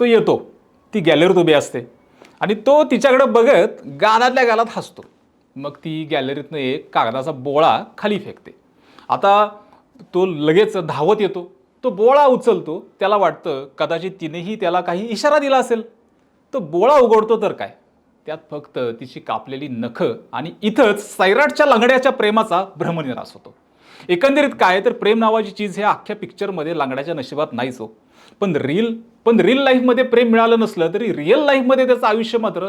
तो येतो. ती गॅलरीत उभी असते. आणि तो तिच्याकडं बघत गालातल्या गालात हसतो. मग ती गॅलरीतनं एक कागदाचा बोळा खाली फेकते. आता तो लगेच धावत येतो. तो बोळा उचलतो. त्याला वाटतं कदाचित तिनेही त्याला काही इशारा दिला असेल. तो बोळा उघडतो तर काय? त्यात फक्त तिची कापलेली नखं आणि इथंच सैराटच्या लंगड्याच्या प्रेमाचा भ्रमनिरास होतो. एकंदरीत काय तर प्रेम नावाची चीज हे अख्ख्या पिक्चरमध्ये लांगड्याच्या नशिबात नाहीच हो. पण रील पण रील लाईफमध्ये प्रेम मिळालं नसलं तरी रिअल लाईफमध्ये त्याचं आयुष्य मात्र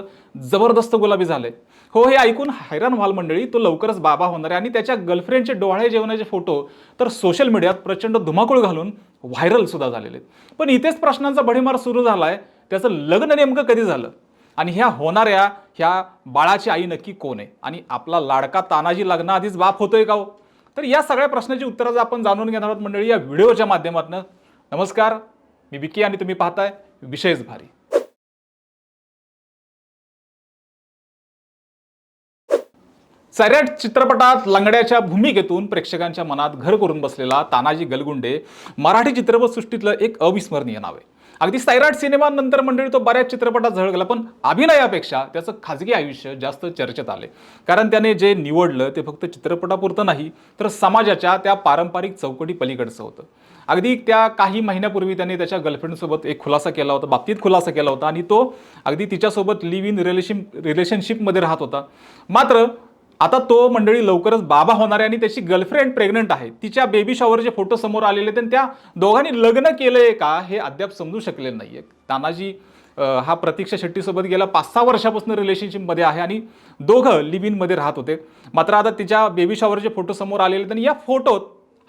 जबरदस्त गुलाबी झालंय. हो हे ऐकून हैराण व्हाल मंडळी तो लवकरच बाबा होणार आहे आणि त्याच्या गर्लफ्रेंडचे डोहाळे जेवणाचे फोटो तर सोशल मीडियात प्रचंड धुमाकूळ घालून व्हायरल सुद्धा झालेले आहेत. पण इथेच प्रश्नांचा भडीमार सुरू झालाय. त्याचं लग्न नेमकं कधी झालं? आणि ह्या होणाऱ्या ह्या बाळाची आई नक्की कोण आहे? आणि आपला लाडका तानाजी लग्नाआधीच बाप होतोय का हो? तर या सगळ्या प्रश्नाची उत्तरं आपण जाणून घेणार आहोत मंडळी या व्हिडिओच्या माध्यमातून. नमस्कार. मी विकी आणि तुम्ही पाहताय विशेष भारी. सैराट चित्रपटात लंगड्याच्या भूमिकेतून प्रेक्षकांच्या मनात घर करून बसलेला तानाजी गलगुंडे मराठी चित्रपटसृष्टीतलं एक अविस्मरणीय नाव आहे. अगदी सैराट सिनेमानंतर मंडळी तो बऱ्याच चित्रपटात झळकला पण अभिनयापेक्षा त्याचं खाजगी आयुष्य जास्त चर्चेत आले कारण त्याने जे निवडलं ते फक्त चित्रपटापुरतं नाही तर समाजाच्या त्या पारंपरिक चौकटी पलीकडचं होतं. अगदी त्या काही महिन्यापूर्वी त्यांनी त्याच्या गर्लफ्रेंडसोबत एक खुलासा केला होता बाबतीत खुलासा केला होता आणि तो अगदी तिच्यासोबत लिव्ह इन रिलेशन रिलेशनशिपमध्ये राहत होता. मात्र आता तो मंडळी लवकरच बाबा होणार आहे आणि त्याची गर्लफ्रेंड प्रेग्नंट आहे. तिच्या बेबी शॉवरचे फोटो समोर आलेले तर आणि त्या दोघांनी लग्न केलंय का हे अद्याप समजू शकलेलं आहे तानाजी हा प्रतीक्षा शेट्टीसोबत गेला पाच सहा वर्षापासून रिलेशनशिपमध्ये आहे आणि दोघं लिव्ह इनमध्ये राहत होते. मात्र आता तिच्या बेबी शॉवरचे फोटो समोर आलेले तर आणि या फोटोत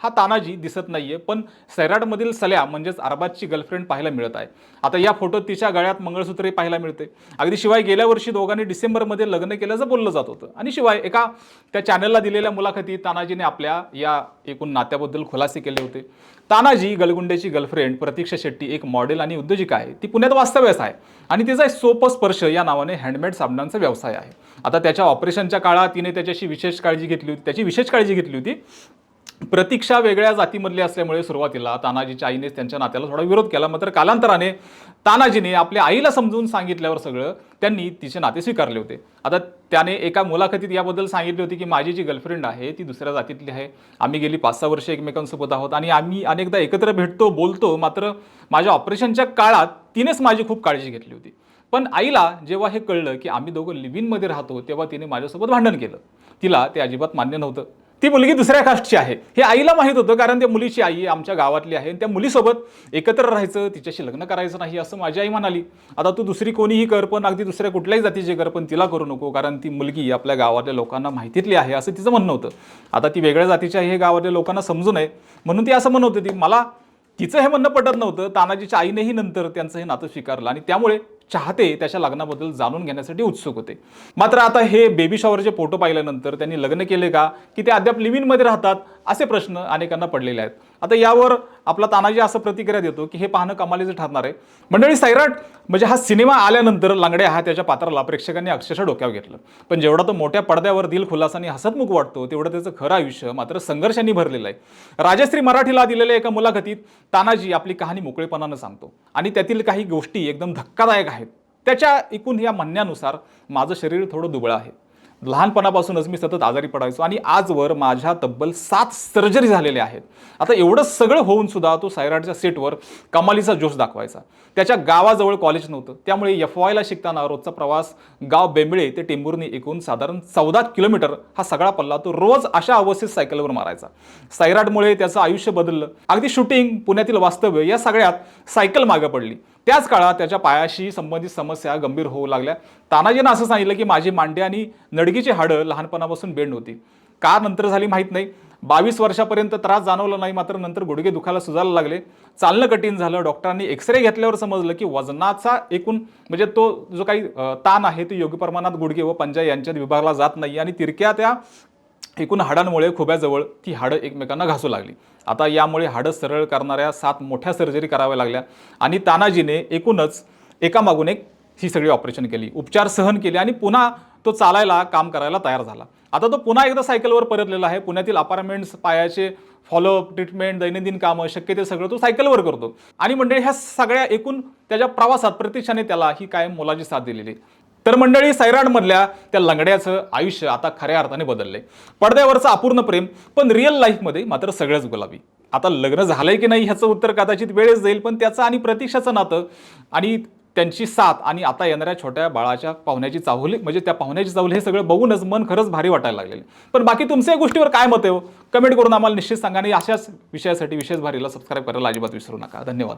हा तानाजी दिसत नाहीये पण सैराटमधील सल्या म्हणजेच अरबाजची गर्लफ्रेंड पाहायला मिळत आहे. आता या फोटोत तिच्या गळ्यात मंगळसूत्रही पाहायला मिळते. अगदी शिवाय गेल्या वर्षी दोघांनी डिसेंबरमध्ये लग्न केल्याचं बोललं जात होतं. आणि शिवाय एका त्या चॅनलला दिलेल्या मुलाखतीत तानाजीने आपल्या या एकूण नात्याबद्दल खुलासे केले होते. तानाजी गलगुंडेची गर्लफ्रेंड प्रतीक्षा शेट्टी एक मॉडेल आणि उद्योजिका आहे. ती पुण्यात वास्तव्यास आहे. आणि तिचा सोप स्पर्श या नावाने हँडमेड साबणांचा व्यवसाय आहे. आता त्याच्या ऑपरेशनच्या काळात तिने त्याच्याशी विशेष काळजी घेतली होती. त्याची विशेष काळजी घेतली होती. प्रतीक्षा वेगळ्या जातीमधली असल्यामुळे सुरुवातीला तानाजीच्या आईने त्यांच्या नात्याला थोडा विरोध केला मात्र कालांतराने तानाजीने आपल्या आईला समजून सांगितल्यावर सगळं त्यांनी तिचे नाते स्वीकारले होते. आता त्याने एका मुलाखतीत याबद्दल सांगितले होते की माझी जी गर्लफ्रेंड आहे ती दुसऱ्या जातीतली आहे. आम्ही गेली पाच सहा वर्ष एकमेकांसोबत आहोत आणि आम्ही अनेकदा एकत्र भेटतो बोलतो मात्र माझ्या ऑपरेशनच्या काळात तिनेच माझी खूप काळजी घेतली होती. पण आईला जेव्हा हे कळलं की आम्ही दोघं लिव्हिनमध्ये राहतो तेव्हा तिने माझ्यासोबत भांडण केलं. तिला ते अजिबात मान्य नव्हतं. ती मुलगी दुसऱ्या कास्टची आहे. हे आईला माहीत होतं कारण त्या मुलीची आई आमच्या गावातली आहे आणि त्या मुलीसोबत एकत्र राहायचं तिच्याशी लग्न करायचं नाही असं माझी आई म्हणाली. आता तू दुसरी कोणीही कर पण अगदी दुसऱ्या कुठल्याही जातीची कर पण तिला करू नको कारण ती मुलगी आपल्या गावातल्या लोकांना माहितीतली आहे असं तिचं म्हणणं होतं. आता ती वेगळ्या जातीची आहे हे गावातल्या लोकांना समजू नये. म्हणून ती असं म्हणत होती मला तिचं हे म्हणणं पटत नव्हतं तानाजीच्या आईनेही नंतर त्यांचं हे नातं स्वीकारलं आणि त्यामुळे चाहते त्याच्या लग्नाबद्दल जाणून घेण्यासाठी उत्सुक होते. मात्र आता हे बेबी शॉवरचे फोटो पाहिल्यानंतर त्यांनी लग्न केले का? की ते अद्याप लिव्हिनमध्ये राहतात? असे प्रश्न अनेकांना पडलेले आहेत. आता यावर आपला तानाजी असं प्रतिक्रिया देतो की हे पाहणं कमालीचं ठरणार आहे. मंडळी सैराट म्हणजे हा सिनेमा आल्यानंतर लांगड्या हा त्याच्या पात्राला प्रेक्षकांनी अक्षरशः डोक्यावर घेतलं. पण जेवढा तो मोठ्या पडद्यावर दिल खुलासाने हसतमुख वाटतो तेवढं त्याचं खरं आयुष्य मात्र संघर्षांनी भरलेलं आहे. राजश्री मराठीला दिलेल्या एका मुलाखतीत तानाजी आपली कहाणी मोकळेपणानं सांगतो. आणि त्यातील काही गोष्टी एकदम धक्कादायक आहेत. त्याच्या एकूण या म्हणण्यानुसार माझं शरीर थोडं दुबळं आहे. लहानपणापासूनच मी सतत आजारी पडायचो आणि आजवर माझ्या तब्बल सात सर्जरी झालेल्या आहेत. आता एवढं सगळं होऊन सुद्धा तो सायराटच्या सीटवर कमालीचा जोश दाखवायचा. त्याच्या गावाजवळ कॉलेज नव्हतं. त्यामुळे एफ वायला शिकताना रोजचा प्रवास गाव बेंबळे ते टेंबुर्णी एकूण साधारण चौदा किलोमीटर हा सगळा पल्ला तो रोज अशा अवस्थेत सायकलवर मारायचा. सायराटमुळे त्याचं आयुष्य बदललं. अगदी शूटिंग पुण्यातील वास्तव्य या सगळ्यात सायकल मागं पडली. त्याच काळात त्याच्या पायाशी संबंधित समस्या गंभीर होऊ लागल्या. तानाजीनं असं सांगितलं की माझी मांडे आणि नडगीची हाडं लहानपणापासून बेंड होती. का नंतर झाली माहीत नाही. बावीस वर्षापर्यंत त्रास जाणवला नाही मात्र नंतर गुडघे दुखायला सुजायला लागले. चालणं कठीण झालं. डॉक्टरांनी एक्सरे घेतल्यावर समजलं की वजनाचा एकूण म्हणजे तो जो काही ताण आहे तो योग्य प्रमाणात गुडघे व पंजा यांच्यात विभागला जात नाही आणि तिरक्या त्या एकूण हाडांमुळे खुब्याजवळ ती हाडं एकमेकांना घासू लागली. आता यामुळे हाडं सरळ करणाऱ्या सात मोठ्या सर्जरी कराव्या लागल्या आणि तानाजीने एकूणच एकामागून एक ही सगळी ऑपरेशन केली. उपचार सहन केले आणि पुन्हा तो चालायला काम करायला तयार झाला. आता तो पुन्हा एकदा सायकलवर परतलेला आहे. पुण्यातील अपार्टमेंट्स पायाचे फॉलोअप ट्रीटमेंट दैनंदिन कामं शक्य ते सगळं तो सायकलवर करतो. आणि म्हणजे ह्या सगळ्या एकूण त्याच्या प्रवासात प्रत्यक्षाने त्याला ही कायम मोलाची साथ दिलेली आहे. तर मंडळी सैराटमधल्या त्या लंगड्याचं आयुष्य आता खऱ्या अर्थाने बदललंय पडद्यावरचं अपूर्ण प्रेम पण रिअल लाईफमध्ये मात्र सगळंच गुलाबी आता लग्न झालंय की नाही ह्याचं उत्तर कदाचित वेळेस जाईल पण त्याचं आणि प्रतीक्षाचं नातं आणि त्यांची साथ आणि आता येणाऱ्या छोट्या बाळाच्या पाहुण्याची चाहुली म्हणजे त्या पाहुण्याची चाहुली हे सगळं बघूनच मन खरंच भारी वाटायला लागलेलं आहे. पण बाकी तुमच्या या गोष्टीवर काय मत आहे हो? कमेंट करून आम्हाला निश्चित सांगा आणि अशाच विषयासाठी विशेष भारीला सबस्क्राईब करायला अजिबात विसरू नका धन्यवाद